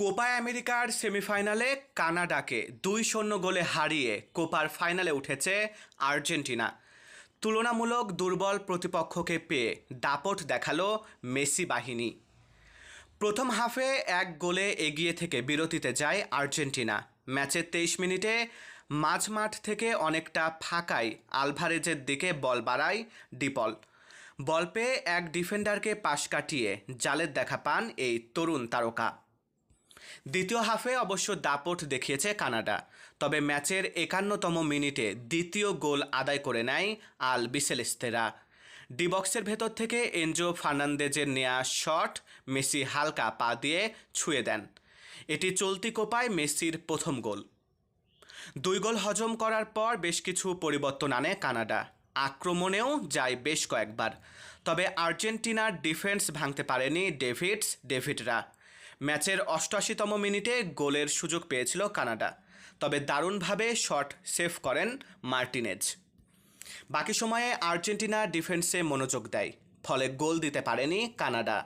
Copa আমেরিকার সেমিফাইনালে কানাডাকে দুই শূন্য গোলে হারিয়ে কোপার ফাইনালে উঠেছে আর্জেন্টিনা। তুলনামূলক দুর্বল প্রতিপক্ষকে পেয়ে দাপট দেখাল মেসি বাহিনী। প্রথম হাফে এক গোলে এগিয়ে থেকে বিরতিতে যায় আর্জেন্টিনা। ম্যাচের তেইশ মিনিটে মাঝমাঠ থেকে অনেকটা ফাঁকায় আলভারেজের দিকে বল বাড়ায় ডিপল। বল পেয়ে এক ডিফেন্ডারকে পাশ কাটিয়ে জালের দেখা পান এই তরুণ তারকা। দ্বিতীয় হাফে অবশ্য দাপট দেখিয়েছে কানাডা, তবে ম্যাচের একান্নতম মিনিটে দ্বিতীয় গোল আদায় করে নেয় আল বিসেলেস্তেরা। ডিবক্সের ভেতর থেকে এনজো ফার্নান্দেজের নেয়া শট মেসি হালকা পা দিয়ে ছুঁয়ে দেন। এটি চলতি কোপায় মেসির প্রথম গোল। দুই গোল হজম করার পর বেশ কিছু পরিবর্তন আনে কানাডা। আক্রমণেও যায় বেশ কয়েকবার, তবে আর্জেন্টিনার ডিফেন্স ভাঙতে পারেনি ডেভিডস, ডেভিডরা। ম্যাচের অষ্টআশিতম মিনিটে গোলের সুযোগ পেয়েছিল কানাডা, তবে দারুণভাবে শট সেভ করেন মার্টিনেজ। বাকি সময়ে আর্জেন্টিনা ডিফেন্সে মনোযোগ দেয়, ফলে গোল দিতে পারেনি কানাডা।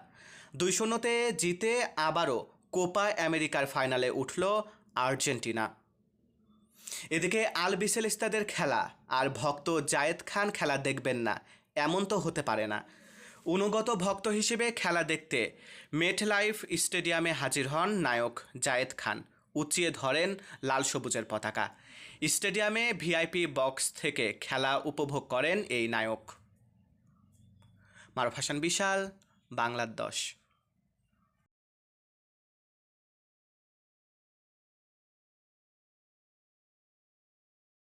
দুই শূন্যতে জিতে আবারও কোপা আমেরিকার ফাইনালে উঠল আর্জেন্টিনা। এদিকে আল বিসেলিস্তাদের খেলা, আর ভক্ত জায়েদ খান খেলা দেখবেন না, এমন তো হতে পারে না। অনুগত ভক্ত হিসেবে খেলা দেখতে মেট লাইফ স্টেডিয়ামে হাজির হন নায়ক জায়েদ খান। উঁচিয়ে ধরেন লাল সবুজের পতাকা। স্টেডিয়ামে ভিআইপি বক্স থেকে খেলা উপভোগ করেন এই নায়ক। মারুফ হাসান বিশাল, বাংলার দশ।